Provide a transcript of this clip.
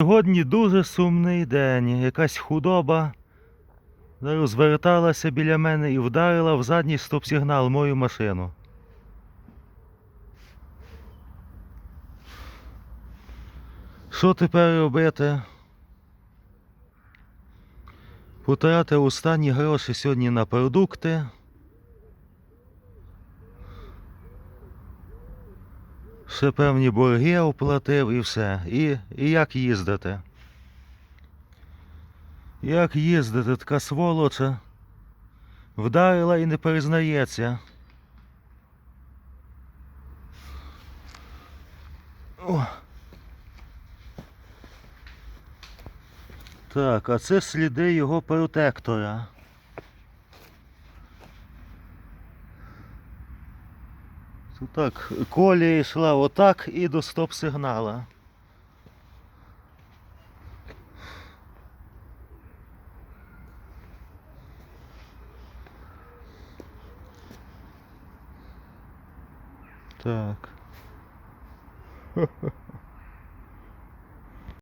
Сьогодні дуже сумний день. Якась худоба розверталася біля мене і вдарила в задній стоп-сигнал мою машину. Що тепер робити? Потратив останні гроші сьогодні на продукти. Ще певні борги оплатив і все. І, і як їздити? Як їздити, така сволоча. Вдарила і не признається. О. Так, а це сліди його протектора. Так, колія йшла отак і до стоп-сигнала. Так.